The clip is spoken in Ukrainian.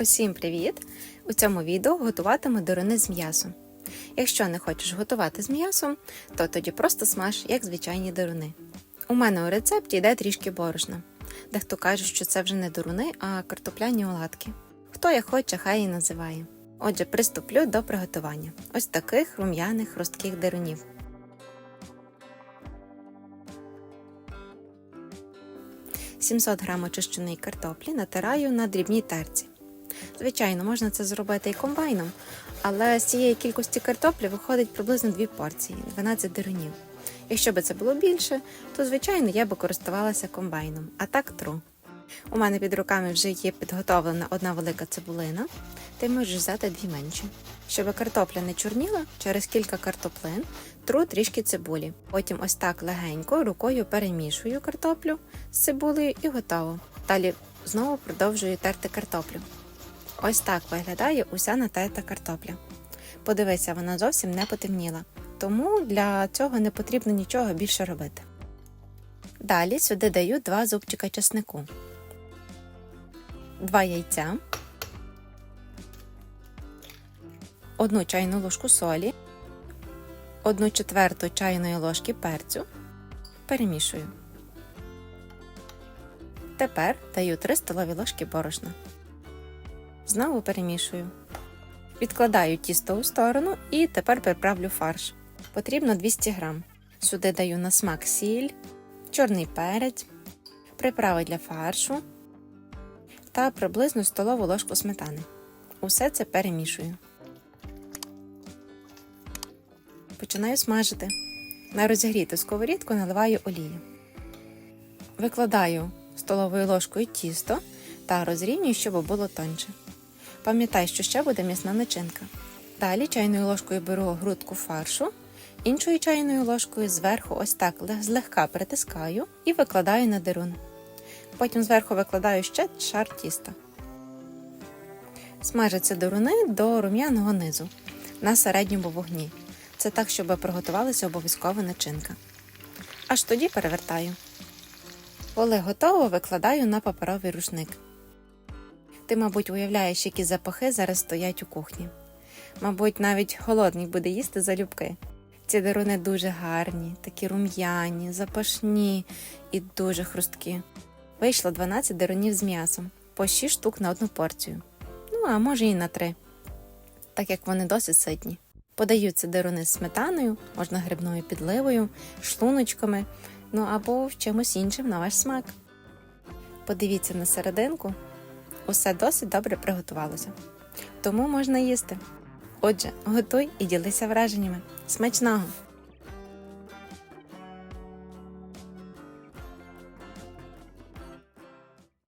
Усім привіт! У цьому відео готуватиму деруни з м'ясом. Якщо не хочеш готувати з м'ясом, то тоді просто смаж, як звичайні деруни. У мене у рецепті йде трішки борошна. Дехто каже, що це вже не деруни, а картопляні оладки. Хто як хоче, хай і називає. Отже, приступлю до приготування ось таких рум'яних хрустких дерунів. «700 г очищеної картоплі натираю на дрібній терці. Звичайно, можна це зробити і комбайном, але з цієї кількості картоплі виходить приблизно 2 порції 12 дерунів. Якщо б це було більше, то звичайно я би користувалася комбайном, а так тру. У мене під руками вже є підготовлена одна велика цибулина, ти можеш взяти дві менші. Щоб картопля не чорніла, через кілька картоплин тру трішки цибулі. Потім ось так легенько рукою перемішую картоплю з цибулею і готово. Далі знову продовжую терти картоплю. Ось так виглядає уся натерта картопля. Подивися, вона зовсім не потемніла, тому для цього не потрібно нічого більше робити. Далі сюди даю 2 зубчика чеснику, 2 яйця, 1 чайну ложку солі, 1 четверту чайної ложки перцю. Перемішую. Тепер даю 3 столові ложки борошна. Знову перемішую. Відкладаю тісто у сторону і тепер приправлю фарш. Потрібно 200 г. Сюди даю на смак сіль, чорний перець, приправи для фаршу та приблизно столову ложку сметани. Усе це перемішую. Починаю смажити. На розігріту сковорідку наливаю олію. Викладаю столовою ложкою тісто та розрівнюю, щоб було тонче. Пам'ятай, що ще буде м'ясна начинка. Далі чайною ложкою беру грудку фаршу, іншою чайною ложкою зверху ось так злегка притискаю і викладаю на дерун. Потім зверху викладаю ще шар тіста. Смажаться деруни до рум'яного низу на середньому вогні. Це так, щоб приготувалася обов'язкова начинка. Аж тоді перевертаю. Коли готово, викладаю на паперовий рушник. Ти, мабуть, уявляєш, які запахи зараз стоять у кухні. Мабуть, навіть голодний буде їсти залюбки. Ці деруни дуже гарні, такі рум'яні, запашні і дуже хрусткі. Вийшло 12 дерунів з м'ясом, по 6 штук на одну порцію. Ну, а може і на 3, так як вони досить ситні. Подаються деруни з сметаною, можна грибною підливою, шлуночками, ну або в чимось іншим на ваш смак. Подивіться на серединку, усе досить добре приготувалося. Тому можна їсти. Отже, готуй і ділися враженнями. Смачного!